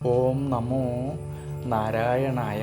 ഓം നമോ നാരായണായ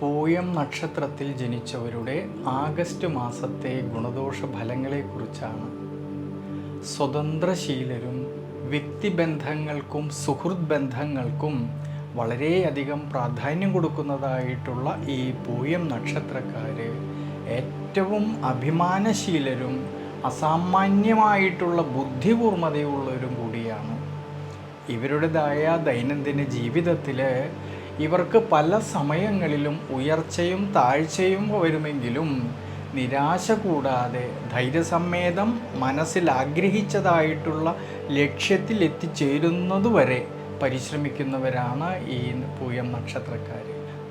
പൂയം നക്ഷത്രത്തിൽ ജനിച്ചവരുടെ ആഗസ്റ്റ് മാസത്തെ ഗുണദോഷ ഫലങ്ങളെക്കുറിച്ചാണ് സ്വതന്ത്രശീലരും വ്യക്തിബന്ധങ്ങൾക്കും സുഹൃത് ബന്ധങ്ങൾക്കും വളരെയധികം പ്രാധാന്യം കൊടുക്കുന്നതായിട്ടുള്ള ഈ പൂയം നക്ഷത്രക്കാർ ഏറ്റവും അഭിമാനശീലരും അസാമാന്യമായിട്ടുള്ള ബുദ്ധിപൂർമ്മതയുള്ളവരും കൂടിയാണ്. ഇവരുടേതായ ദൈനംദിന ജീവിതത്തിൽ ഇവർക്ക് പല സമയങ്ങളിലും ഉയർച്ചയും താഴ്ചയും വരുമെങ്കിലും നിരാശ കൂടാതെ ധൈര്യസമ്മേതം മനസ്സിൽ ആഗ്രഹിച്ചതായിട്ടുള്ള ലക്ഷ്യത്തിൽ എത്തിച്ചേരുന്നതുവരെ പരിശ്രമിക്കുന്നവരാണ് ഈ പൂയം നക്ഷത്രക്കാർ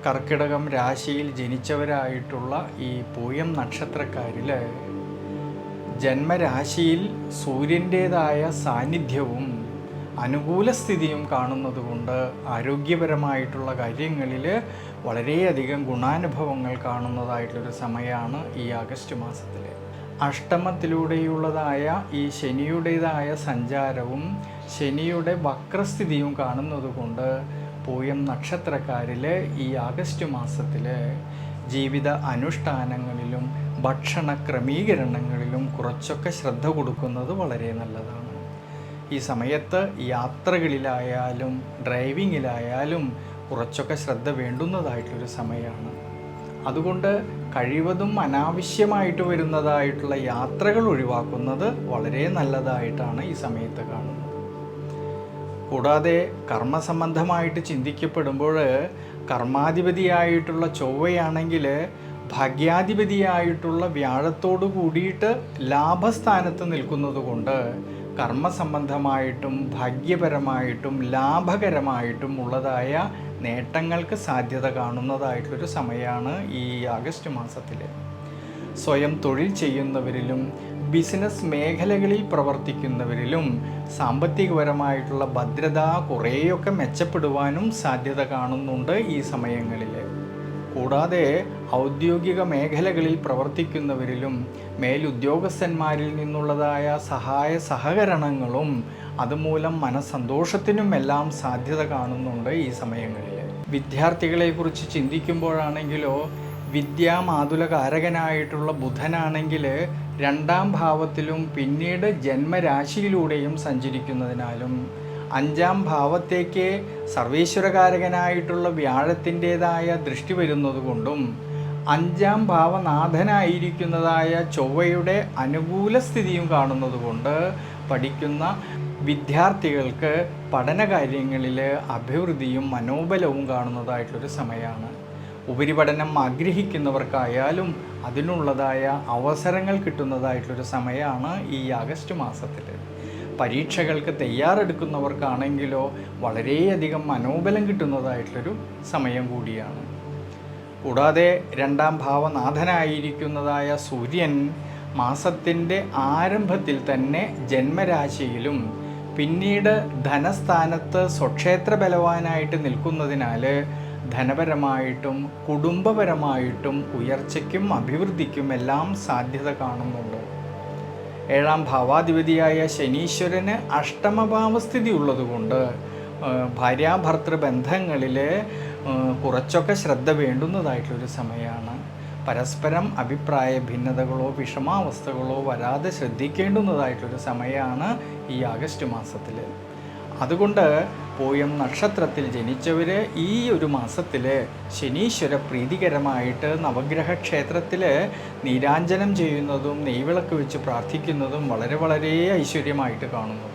കർക്കിടകം രാശിയിൽ ജനിച്ചവരായിട്ടുള്ള ഈ പൂയം നക്ഷത്രക്കാരിൽ ജന്മരാശിയിൽ സൂര്യന്റേതായ സാന്നിധ്യവും അനുകൂല സ്ഥിതിയും കാണുന്നത് കൊണ്ട് ആരോഗ്യപരമായിട്ടുള്ള കാര്യങ്ങളിൽ വളരെയധികം ഗുണാനുഭവങ്ങൾ കാണുന്നതായിട്ടുള്ളൊരു സമയമാണ് ഈ ആഗസ്റ്റ് മാസത്തിൽ അഷ്ടമത്തിലൂടെയുള്ളതായ ഈ ശനിയുടേതായ സഞ്ചാരവും ശനിയുടെ വക്രസ്ഥിതിയും കാണുന്നതുകൊണ്ട് പൂയം നക്ഷത്രക്കാരിൽ ഈ ആഗസ്റ്റ് മാസത്തിൽ ജീവിത അനുഷ്ഠാനങ്ങളിലും ഭക്ഷണ ക്രമീകരണങ്ങളിലും കുറച്ചൊക്കെ ശ്രദ്ധ കൊടുക്കുന്നത് വളരെ നല്ലതാണ്. ഈ സമയത്ത് യാത്രകളിലായാലും ഡ്രൈവിങ്ങിലായാലും കുറച്ചൊക്കെ ശ്രദ്ധ വേണ്ടുന്നതായിട്ടുള്ളൊരു സമയമാണ്. അതുകൊണ്ട് കഴിവതും അനാവശ്യമായിട്ട് വരുന്നതായിട്ടുള്ള യാത്രകൾ ഒഴിവാക്കുന്നത് വളരെ നല്ലതായിട്ടാണ് ഈ സമയത്ത് കാണുന്നത്. കൂടാതെ കർമ്മസംബന്ധമായിട്ട് ചിന്തിക്കപ്പെടുമ്പോൾ കർമാധിപതിയായിട്ടുള്ള ചൊവ്വയാണെങ്കിൽ ഭാഗ്യാധിപതിയായിട്ടുള്ള വ്യാഴത്തോടു കൂടിയിട്ട് ലാഭസ്ഥാനത്ത് നിൽക്കുന്നത് കൊണ്ട് കർമ്മസംബന്ധമായിട്ടും ഭാഗ്യപരമായിട്ടും ലാഭകരമായിട്ടും ഉള്ളതായ നേട്ടങ്ങൾക്ക് സാധ്യത കാണുന്നതായിട്ടുള്ളൊരു സമയമാണ് ഈ ആഗസ്റ്റ് മാസത്തിൽ സ്വയം തൊഴിൽ ചെയ്യുന്നവരിലും ബിസിനസ് മേഖലകളിൽ പ്രവർത്തിക്കുന്നവരിലും സാമ്പത്തികപരമായിട്ടുള്ള ഭദ്രത കുറേയൊക്കെ മെച്ചപ്പെടുവാനും സാധ്യത കാണുന്നുണ്ട് ഈ സമയങ്ങളിൽ കൂടാതെ ഔദ്യോഗിക മേഖലകളിൽ പ്രവർത്തിക്കുന്നവരിലും മേലുദ്യോഗസ്ഥന്മാരിൽ നിന്നുള്ളതായ സഹായ സഹകരണങ്ങളും അതുമൂലം മനസ്സന്തോഷത്തിനും എല്ലാം സാധ്യത കാണുന്നുണ്ട് ഈ സമയങ്ങളിൽ വിദ്യാർത്ഥികളെക്കുറിച്ച് ചിന്തിക്കുമ്പോഴാണെങ്കിലോ വിദ്യാമാതുലകാരകനായിട്ടുള്ള ബുധനാണെങ്കിൽ രണ്ടാം ഭാവത്തിലും പിന്നീട് ജന്മരാശിയിലൂടെയും സഞ്ചരിക്കുന്നതിനാലും അഞ്ചാം ഭാവത്തേക്ക് സർവേശ്വരകാരകനായിട്ടുള്ള വ്യാഴത്തിന്റെതായ ദൃഷ്ടി വരുന്നതുകൊണ്ടും അഞ്ചാം ഭാവനാഥനായിരിക്കുന്നതായ ചൊവ്വയുടെ അനുകൂല സ്ഥിതിയും കാണുന്നത് കൊണ്ട് പഠിക്കുന്ന വിദ്യാർത്ഥികൾക്ക് പഠനകാര്യങ്ങളിൽ അഭിവൃദ്ധിയും മനോബലവും കാണുന്നതായിട്ടുള്ളൊരു സമയമാണ്. ഉപരിപഠനം ആഗ്രഹിക്കുന്നവർക്കായാലും അതിനുള്ളതായ അവസരങ്ങൾ കിട്ടുന്നതായിട്ടുള്ളൊരു സമയമാണ് ഈ ആഗസ്റ്റ് മാസത്തിൽ പരീക്ഷകൾക്ക് തയ്യാറെടുക്കുന്നവർക്കാണെങ്കിലോ വളരെയധികം മനോബലം കിട്ടുന്നതായിട്ടുള്ളൊരു സമയം കൂടിയാണ്. കൂടാതെ രണ്ടാം ഭാവനാഥനായിരിക്കുന്നതായ സൂര്യൻ മാസത്തിന്റെ ആരംഭത്തിൽ തന്നെ ജന്മരാശിയിലും പിന്നീട് ധനസ്ഥാനത്ത് സ്വക്ഷേത്ര ബലവാനായിട്ട് നിൽക്കുന്നതിനാൽ ധനപരമായിട്ടും കുടുംബപരമായിട്ടും ഉയർച്ചയ്ക്കും അഭിവൃദ്ധിക്കും എല്ലാം സാധ്യത കാണുന്നുണ്ട്. ഏഴാം ഭാവാധിപതിയായ ശനീശ്വരന് അഷ്ടമഭാവസ്ഥിതി ഉള്ളതുകൊണ്ട് ഭാര്യാഭർത്തൃ ബന്ധങ്ങളിൽ കുറച്ചൊക്കെ ശ്രദ്ധ വേണ്ടുന്നതായിട്ടുള്ളൊരു സമയമാണ് പരസ്പരം അഭിപ്രായ ഭിന്നതകളോ വിഷമാവസ്ഥകളോ വരാതെ ശ്രദ്ധിക്കേണ്ടുന്നതായിട്ടൊരു സമയമാണ് ഈ ആഗസ്റ്റ് മാസത്തിൽ അതുകൊണ്ട് പോയം നക്ഷത്രത്തിൽ ജനിച്ചവർ ഈ ഒരു മാസത്തിൽ ശനീശ്വര പ്രീതികരമായിട്ട് നവഗ്രഹ ക്ഷേത്രത്തിൽ നീരാഞ്ജനം ചെയ്യുന്നതും നെയ്വിളക്ക് വെച്ച് പ്രാർത്ഥിക്കുന്നതും വളരെ വളരെ ഐശ്വര്യമായിട്ട് കാണുന്നു.